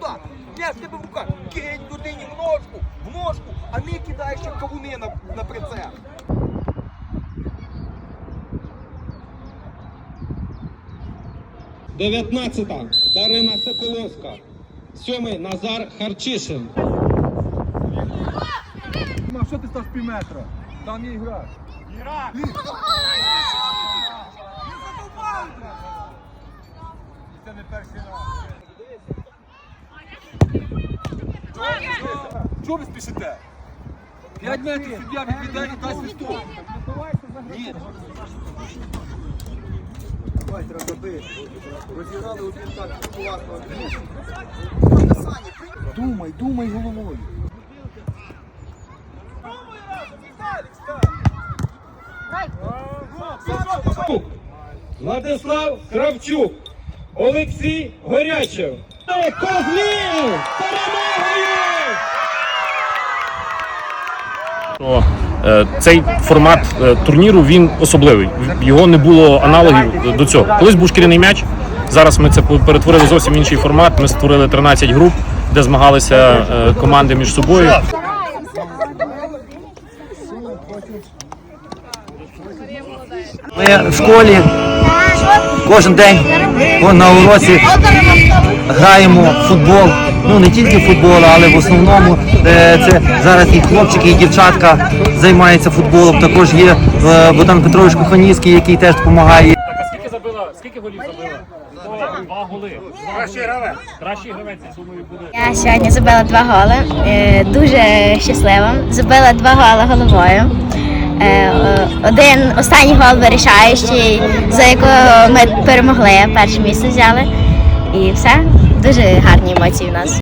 туди. М'яч в тебе в руках. Кинь людині в ножку, в ножку, а не кидаєш як кавуни на, на прицеп. Дев'ятнадцята Дарина Соколовська. Сьомий Назар Харчишин. Ма, що ти став пів метра? Там є гра. Гра! Це не перший раз. Чого ви спішите? П'ять метрів суддя відвідає і дасть свисток. Ні. Давай, треба забити. Розіграли один так. Думай, думай головою. Владислав Кравчук. Олексій Горячев. Козлів! Перемагою! Е, цей формат е, турніру він особливий. Його не було аналогів до цього. Колись був шкіряний м'яч. Зараз ми це перетворили зовсім інший формат. Ми створили 13 груп, де змагалися е, команди між собою. Ми в школі кожен день на уроці граємо футбол. Ну не тільки в футбол, але в основному е, це зараз і хлопчики, і дівчатка займаються футболом. Також є е, Богдан Петрович Коханівський, який теж допомагає. Так, а скільки забила? Скільки голів забила? Два голи. Кращий гравець. Кращий гравець думаю буде. Я сьогодні забила два голи. е, Дуже щаслива. Забила два голи головою. Е, Один останній гол вирішаючий, за якого ми перемогли, перше місце взяли. І все. Дуже гарні емоції в нас.